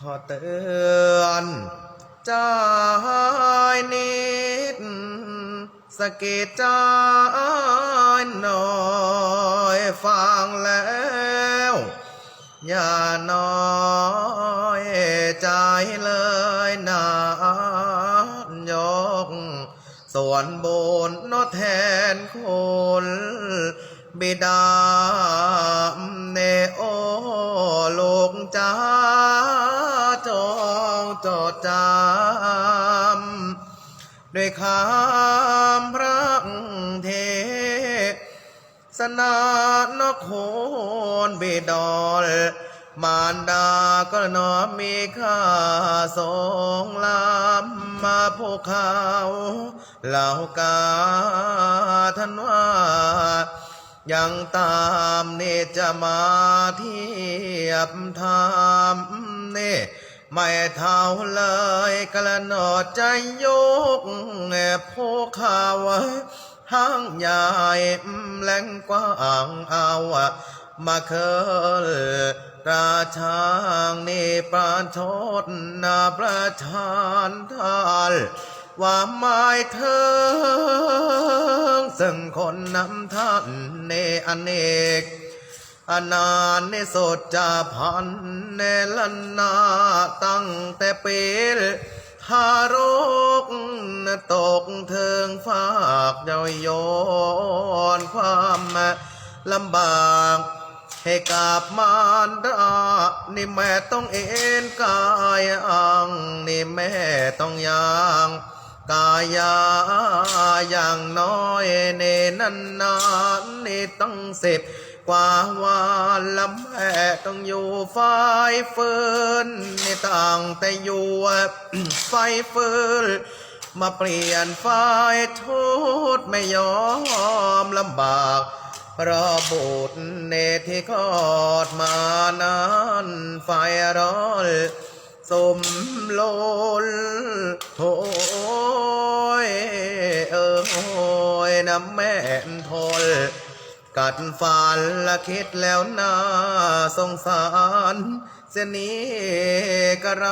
ขอเตือนใจนิดสะกิดใจหน่อยฟังแล้ว อย่าน้อยใจเลยนะยก ส่วนบุญนดแทนคุณบิดาเนโอลูกจ้าจงจ ดจำด้วยคำพระเทศนานโคนบิดอล มารดาก็น้อมมีค่าทรงลำมาพวกเขาเหล่ากาท่านว่ายังตามเนจะมาเทียบทำเน ไม่เท่าเลยกระโนดใจยกพวกเขาวห้างใหญ่แหลงกว้างเอามาเคยราชางนี่ประชดนาประชานทานว่าไม่เธอซึ่งคนนำท่านเนอเนก อนานในโสดจาพันในลันนาตั้งแต่เปีทารกตกเทิงฝากเย้ายโยนความลำบากให้กาบมารดานี่แม่ต้องเอ็นกายอังนี่แม่ต้องยาง กายาอย่างน้อยเนนันนานนี่ต้องสิบกว่าวานละแม่ต้องอยู่ไฟฟืนในต่างแต่อยู่ไฟฟืนมาเปลี่ยนไฟทุดไม่ยอมลำบากเพราะบุตรเนที่คอดมานานไฟร้อนสมโลลโอ้ น้ำแม่นทนกัดฟันละคิดแล้วน่าสงสารเสนี้กระไร